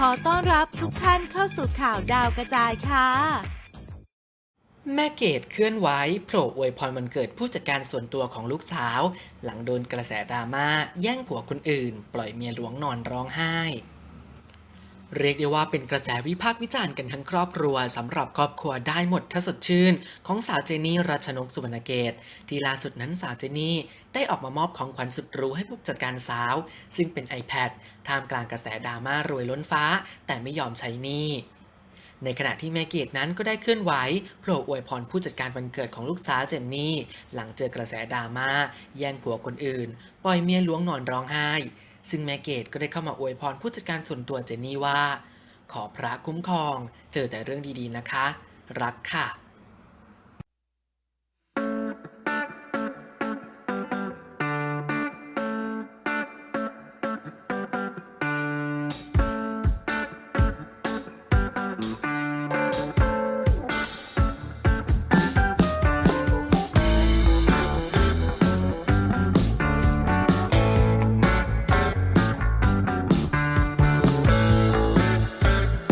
ขอต้อนรับทุกท่านเข้าสู่ข่าวดาวกระจายค่ะ แม่เกดเคลื่อนไหวโผล่อวยพรวันเกิดผู้จัดการส่วนตัวของลูกสาว หลังโดนกระแสดราม่าแย่งผัวคนอื่น ปล่อยเมียหลวงนอนร้องไห้ เรียกได้ว่าเป็นกระแสวิพากษ์วิจารณ์กันทั้งครอบครัวสำหรับครอบครัวได้หมดถ้าสดชื่น ของสาวเจนี่รัชนกสุวรรณเกต ที่ล่าสุดนั้นสาวเจนี่ได้ออกมามอบของขวัญสุดรู้ให้ผู้จัดการสาว ซึ่งเป็น iPad ท่ามกลางกระแสดราม่ารวยล้นฟ้า แต่ไม่ยอมใช้นี้ในขณะที่แม่เกดนั้นก็ได้เคลื่อนไหวโผล่อวยพรผู้จัดการวันเกิดของลูกสาวเจนนี่ หลังเจอกระแสดราม่าแย่งผัวคนอื่น ปล่อยเมียล้วงนอนร้องไห้ ซึ่งแม่เกดก็ได้เข้ามาอวยพรผู้จัดการส่วนตัวเจนนี่ว่า ขอพระคุ้มครอง เจอแต่เรื่องดีๆนะคะ รักค่ะ